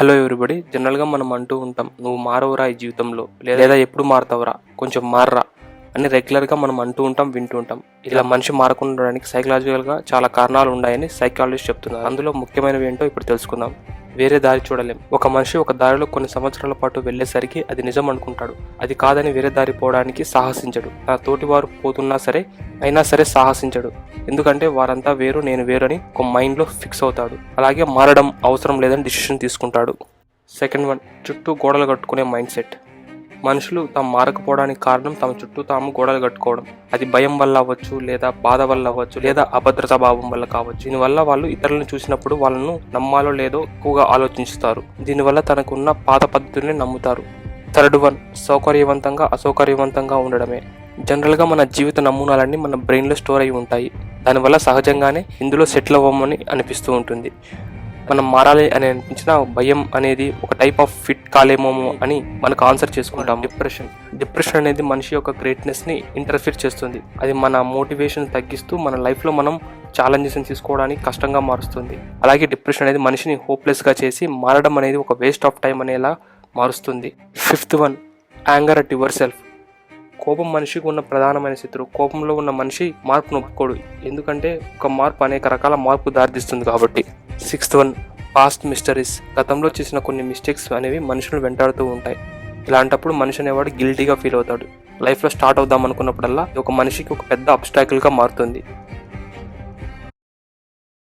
Hello everybody జనరల్గా మనం అంటూ ఉంటాం నువ్వు మారవురా ఈ జీవితంలో? లేదా ఎప్పుడు మారుతావురా? కొంచెం మార్రా? అని రెగ్యులర్గా మనం అంటూ ఉంటాం వింటూ ఉంటాం. ఇలా మనిషి మారకుండా ఉండడానికి సైకలాజికల్గా చాలా కారణాలు ఉన్నాయని సైకాలజిస్ట్ చెప్తున్నారు. అందులో ముఖ్యమైనవి ఏంటో ఇప్పుడు తెలుసుకుందాం. వేరే దారి చూడలేం. ఒక మనిషి ఒక దారిలో కొన్ని సంవత్సరాల పాటు వెళ్ళేసరికి అది నిజం అనుకుంటాడు. అది కాదని వేరే దారి పోవడానికి సాహసించడు. తన తోటి వారు పోతున్నా సరే అయినా సరే సాహసించడు. ఎందుకంటే వారంతా వేరు నేను వేరు అని ఒక మైండ్లో ఫిక్స్ అవుతాడు. అలాగే మారడం అవసరం లేదని డిసిషన్ తీసుకుంటాడు. సెకండ్ వన్ చుట్టూ గోడలు కట్టుకునే మైండ్ సెట్. మనుషులు తాము మారకపోవడానికి కారణం తమ చుట్టూ తాము గోడలు కట్టుకోవడం. అది భయం వల్ల అవ్వచ్చు లేదా బాధ వల్ల అవ్వచ్చు లేదా అభద్రతా భావం వల్ల కావచ్చు. దీనివల్ల వాళ్ళు ఇతరులను చూసినప్పుడు వాళ్ళను నమ్మాలో లేదో ఎక్కువగా ఆలోచిస్తారు. దీనివల్ల తనకున్న పాత పద్ధతుల్ని నమ్ముతారు. థర్డ్ వన్ సౌకర్యవంతంగా అసౌకర్యవంతంగా ఉండడమే. జనరల్గా మన జీవిత నమూనాలన్నీ మన బ్రెయిన్లో స్టోర్ అయి ఉంటాయి. దానివల్ల సహజంగానే ఇందులో సెటిల్ అవ్వమని అనిపిస్తూ ఉంటుంది. మనం మారాలి అని అనిపించిన భయం అనేది ఒక టైప్ ఆఫ్ ఫిట్ కాలేమో అని మనకు ఆన్సర్ చేసుకుంటాం డిప్రెషన్ డిప్రెషన్ అనేది మనిషి యొక్క గ్రేట్నెస్ని ఇంటర్ఫియర్ చేస్తుంది. అది మన మోటివేషన్ తగ్గిస్తూ మన లైఫ్లో మనం ఛాలెంజెస్ తీసుకోవడానికి కష్టంగా మారుస్తుంది. అలాగే డిప్రెషన్ అనేది మనిషిని హోప్లెస్గా చేసి మారడం అనేది ఒక వేస్ట్ ఆఫ్ టైం అనేలా మారుస్తుంది. Fifth one anger at yourself కోపం మనిషికి ఉన్న ప్రధానమైన శత్రువు. కోపంలో ఉన్న మనిషి మార్పును ఒప్పుకోడు ఎందుకంటే ఒక మార్పు అనేక రకాల మార్పు దారితీస్తుంది కాబట్టి. సిక్స్త్ వన్ పాస్ట్ మిస్టరీస్ గతంలో చేసిన కొన్ని మిస్టేక్స్ అనేవి మనుషులు వెంటాడుతూ ఉంటాయి. ఇలాంటప్పుడు మనిషి అనేవాడు గిల్టీగా ఫీల్ అవుతాడు. లైఫ్లో స్టార్ట్ అవుదాం అనుకున్నప్పుడల్లా ఒక మనిషికి ఒక పెద్ద అబ్స్టాకిల్గా మారుతుంది.